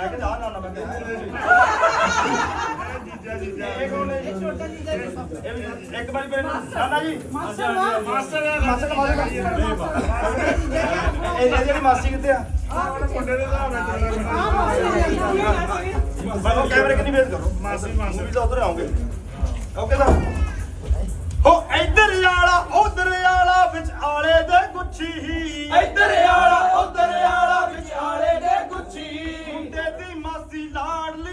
ਮੈਂ ਕਹਿੰਦਾ ਆ ਨਾ ਨਾ ਮੈਂ ਕਹਿੰਦਾ ਜੀਜਾ ਜੀਜਾ ਇਹ ਹੈ ਇਹ ਛੋਟਾ ਜੀਜਾ ਵੀ ਇੱਕ ਵਾਰੀ ਪਹਿਲੇ Nana ji master master master ਇਹ ਇਹ ਜਿਹੜੀ ਮਾਸੀ ਕਿੱਥੇ ਆ? ਮੁੰਡੇ ਦੇ ਹਿਸਾਬ ਨਾਲ ਬਾਬਾ ਕੈਮਰੇ ਕਿੰਨੀ ਵੇਟ ਕਰੋ। ਮਾਸੀ ਮਾਸੀ। ਮੂਵੀ ਤਾਂ ਉਧਰ ਆਉਂਗੇ। ਓਕੇ ਸਰ ਹੋ ਇੱਧਰ ਆਲਾ ਉਧਰ ਆਲਾ ਵਿੱਚ ਆਲੇ ਦੇ ਗੁੱਛੀ। ਇੱਧਰ ਆਲਾ ਉੱਧਰ ਆਲਾ ਵਿਚਾਲੇ ਦੇ ਗੁੱਛੀ। ਮੁੰਡੇ ਦੀ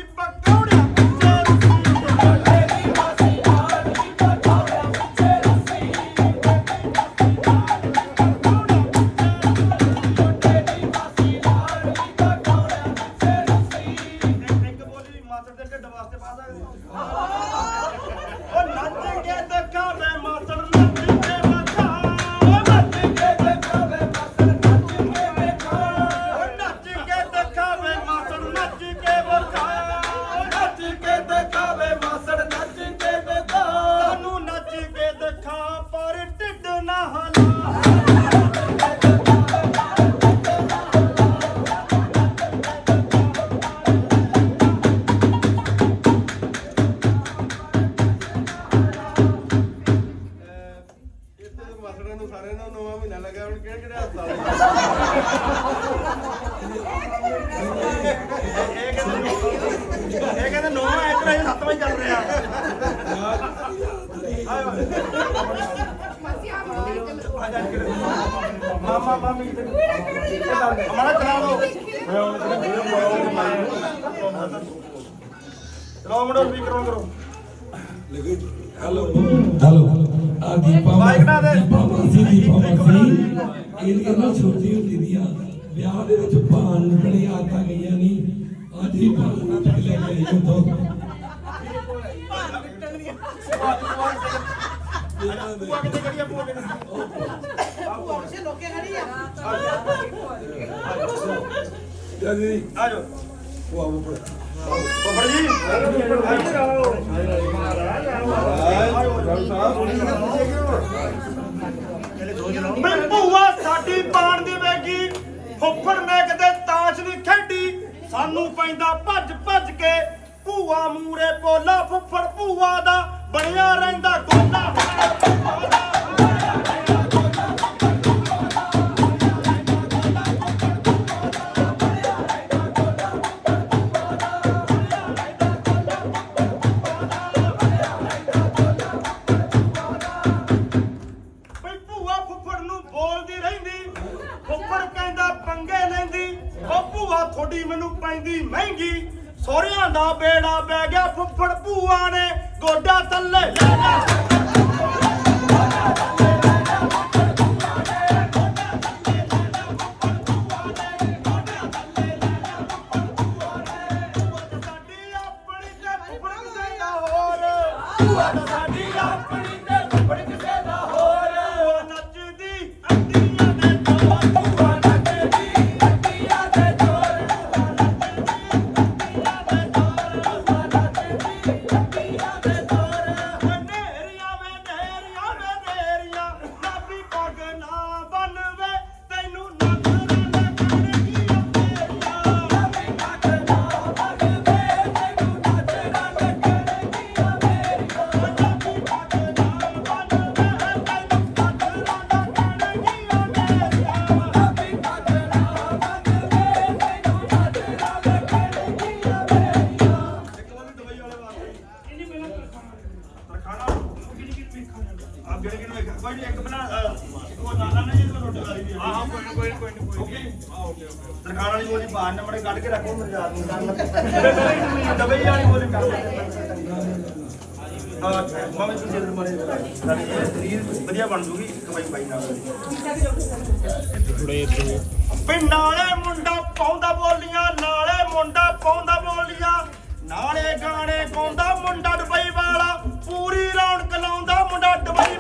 ਮਾਮਾ ਮਾਮੀ ਹਮਾਰਾ ਚਲਾ ਦੋ ਚਲਾਓ ਮੁੰਡੋ ਸਪੀਕਰ ਆਨ ਕਰੋ ਹੈਲੋ ਆ ਦੀਪਾ ਮਾਈਕ ਨਾ ਦੇ। ਦੀਪਾ ਮਾਸੀ ਦੀਪਾ ਮਾਸੀ ਇਹਦੀਆਂ ਨਾ ਛੋਟੀ ਹੁੰਦੀ ਦੀਆਂ ਵਿਆਹ ਦੇ ਵਿੱਚ ਪਾਣ ਬੜੀ ਆਦਤਾਂ ਗਈਆਂ ਨਹੀਂ ਅੱਜ ਹੀ ਪਾਣ ਨੂੰ ਲੈ ਕੇ ਆਈ ਉਦੋਂ ਭੂਆ ਕਿੱਥੇ ਖੜੀ ਆ ਭੂਆ ਕਿੱਥੇ ਆ ਜਾਓ ਫੁੱਫੜ ਜੀ ਬਈ ਭੂਆ ਸਾਡੀ ਪਾਣ ਦੀ ਵੇਗੀ ਫੁੱਫੜ ਨੇ ਕਦੇ ਤਾਸ਼ ਨਹੀਂ ਖੇਡੀ। ਸਾਨੂੰ ਪੈਂਦਾ ਭੱਜ ਭੱਜ ਕੇ, ਭੂਆ ਮੂਰੇ ਪੋਲਾ ਫੁੱਫੜ ਭੂਆ ਦਾ ਬਣਿਆ ਰਹਿੰਦਾ ਗੋਲਾ। ਭੂਆ ਨੇ ਗੋਡਾ ਥੱਲੇ ਲੈ ਜਾ ਸਾਡੀ ਆਪਣੀ ਤੇ ਫੁੱਫੜ ਕਿਸੇ ਦਾ ਹੋਰ। ਨੱਚਦੀ ਅੱਡੀਆਂ ਦੇ ਤੋਰ ਆਪ ਜਿਹੜੇ ਕਿਨੇ ਵੇਖ ਕੋਈ ਨੀ, ਇੱਕ ਬਣਾ ਅਹ, ਉਹ ਨਾਨਾ ਨੇ ਜਿਹਨੂੰ ਰੋਟੀ ਵਾਲੀ ਦੀ ਹਾਂ ਹਾਂ ਕੋਈ ਕੋਈ ਕੋਈ ਕੋਈ ਓਕੇ ਸਰਕਾਰ ਵਾਲੀ ਬੋਲੀ ਬਾਹਰ ਨੰਬਰੇ ਕੱਢ ਕੇ ਰੱਖੋ ਮੇਰੇ ਯਾਦ ਨੂੰ ਦਵਾਈ ਵਾਲੀ ਬੋਲੀ ਕਰ ਆ ਮਾਮੇ ਤੁਸੀਂ ਇਧਰ ਮਾਰੇ ਸਾਡੀ ਸਰੀਰ ਵਧੀਆ ਬਣ ਜੂਗੀ ਕਮਾਈ ਪਾਈ ਨਾਲ ਵੀ ਨਾਲੇ ਮੁੰਡਾ ਪਾਉਂਦਾ ਬੋਲੀਆਂ ਨਾਲੇ ਮੁੰਡਾ ਪਾਉਂਦਾ ਬੋਲੀਆਂ ਨਾਲੇ ਗਾਣੇ ਗਾਉਂਦਾ ਮੁੰਡਾ ਡਬਈ ਵਾਲਾ ਪੂਰੀ ਰੌਣਕ ਲਾਉਂਦਾ ਮੁੰਡਾ ਡਬਈ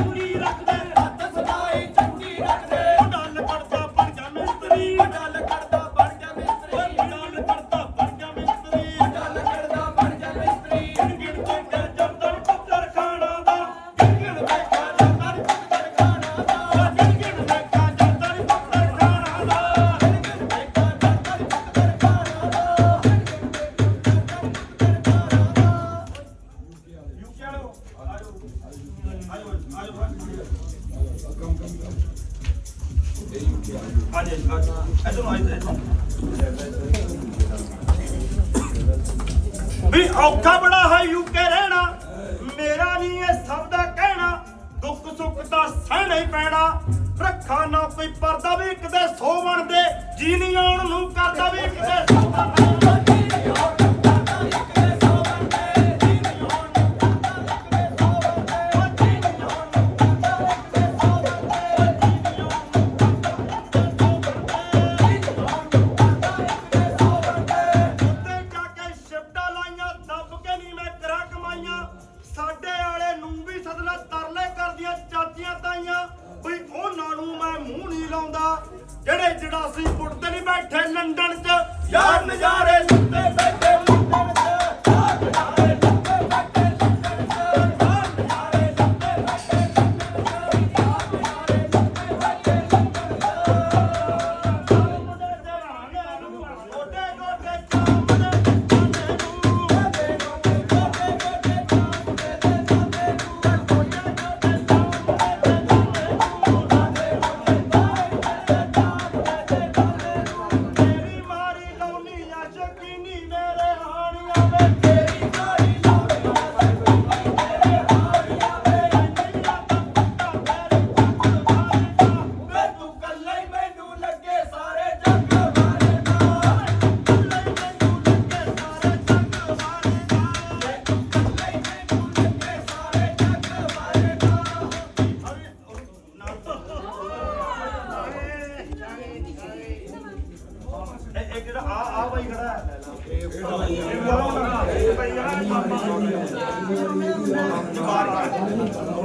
Holy ਕੋਈ ਪਰਦਾ ਵੀ ਕਿਤੇ ਸੋ ਬਣਦੇ ਜੀ ਨਹੀਂ ਆਉਣ ਨੂੰ ਕਰਦਾ ਵੀ ਕਿਤੇ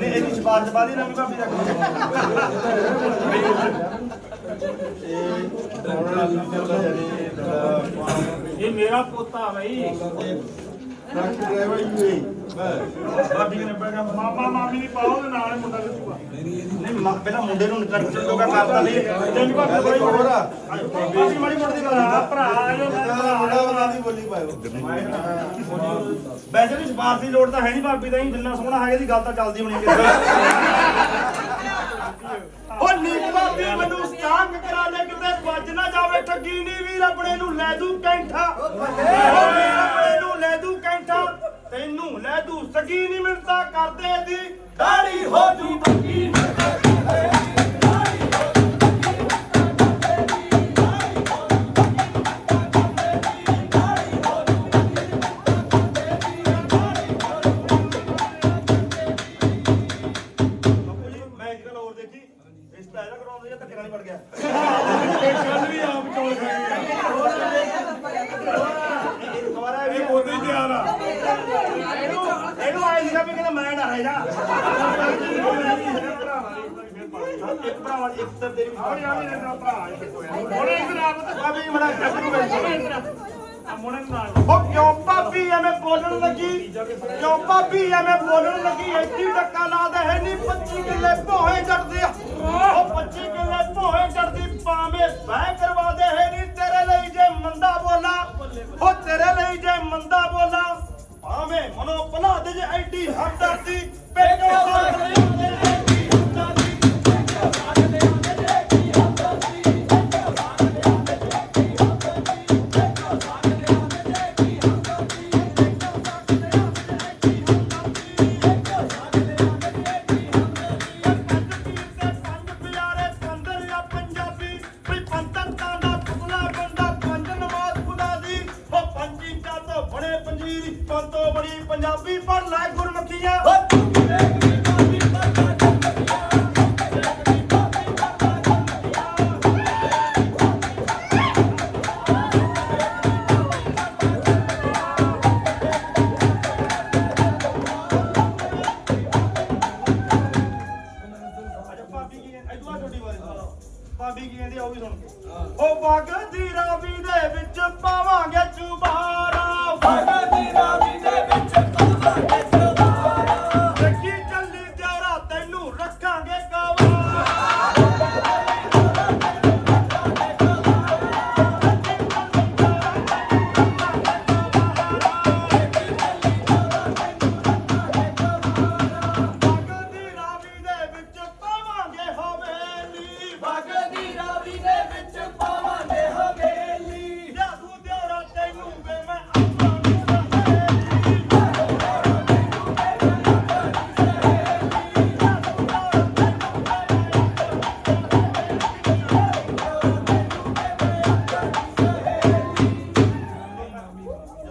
ਉਹਨੇ ਇਹਦੀ ਸਪਾਰਸ਼ ਬਾਦੀ ਨਵੀਂ ਭਾਬੀ ਦਾ ਇਹ ਮੇਰਾ ਪੋਤਾ ਬਈ। ਭਾਬੀ ਨੇ ਬੈਠਾ ਮਾਮਾ ਮਾਮੀ ਨਹੀਂ ਪਾਓ ਤੇ ਨਾਲ ਹੀ ਮੁੰਡਾ ਲਿਖੂਗਾ ਨਹੀਂ ਮਾ- ਪਹਿਲਾਂ ਮੁੰਡੇ ਨੂੰ ਨਿਕਲ ਲੋਗਾ ਕਰਦਾ ਨਹੀਂ। ਜੰਜ ਭਾਬੀ ਬੜੀ ਹੋਰ ਆ। ਭਾਬੀ ਮਾੜੀ ਮੋਟੀ ਗੱਲ ਆ। ਭਰਾ ਆ ਜੋ ਵੈਸੇ ਵੀ ਸਪਾਰਸ਼ ਦੀ ਲੋੜ ਤਾਂ ਹੈ ਨਹੀਂ ਭਾਬੀ ਦਾ ਹੀ ਜਿੰਨਾ ਸੋਹਣਾ ਹੈਗਾ ਦੀ ਗੱਲ ਤਾਂ ਚੱਲਦੀ ਹੋਣੀ ਕਿਤੇ ਉਹ ਨੀ ਭਾਬੀ ਮੈਨੂੰ ਸਾਂਗ ਕਰਾ ਲੈ ਕਿਤੇ ਵੱਜ ਨਾ ਜਾਵੇ। ਠੱਗੀ ਨਹੀਂ ਵੀਰ ਆਪਣੇ ਨੂੰ ਲੈ ਦੂ ਕੈਂਠਾ। ਤੈਨੂੰ ਲੈ ਦੂ ਸਗੀ ਨਹੀਂ ਮਿਲਦਾ ਕਰਦੇ ਦੀ ਦਾੜੀ ਹੋ ਜੂ ਬੱਗੀ ਬਾਪੂ ਇੱਕ ਤਾਂ ਤੇਰੀ ਆ ਯਾਰ ਇਹਦਾ ਭਰਾ ਇੱਕ ਹੋਇਆ ਹੁਣ ਇੱਕ ਰਾਤ ਭਾਬੀ ਮੜਾ ਕੱਟ ਨੂੰ ਨੂੰ ਉਹ ਕਿਉਂ ਭਾਬੀ ਐਵੇਂ ਬੋਲਣ ਲੱਗੀ? ਕਿਉਂ ਭਾਬੀ ਐਵੇਂ ਬੋਲਣ ਲੱਗੀ? ਐਡੀ ਟੱਕਾ ਲਾ ਦੇ, ਹੈ ਨਹੀਂ 25 ਕਿੱਲੇ ਭੋਏ ਜੜਦੇ ਆ। ਉਹ 25 ਕਿੱਲੇ ਭੋਏ ਜੜਦੀ ਪਾਵੇਂ ਬਹਿ ਕਰਵਾ ਦੇ, ਹੈ ਨਹੀਂ ਤੇਰੇ ਲਈ ਜੇ ਮੰਦਾ ਬੋਲਾ। ਉਹ ਤੇਰੇ ਲਈ ਜੇ ਮੰਦਾ ਬੋਲਾ, ਭਾਵੇਂ ਮਨੋ ਭਲਾ ਦੇ ਜੇ ਐਡੀ ਹਮਦਰਦੀ, ਪੇਕੇ ਸਾਥ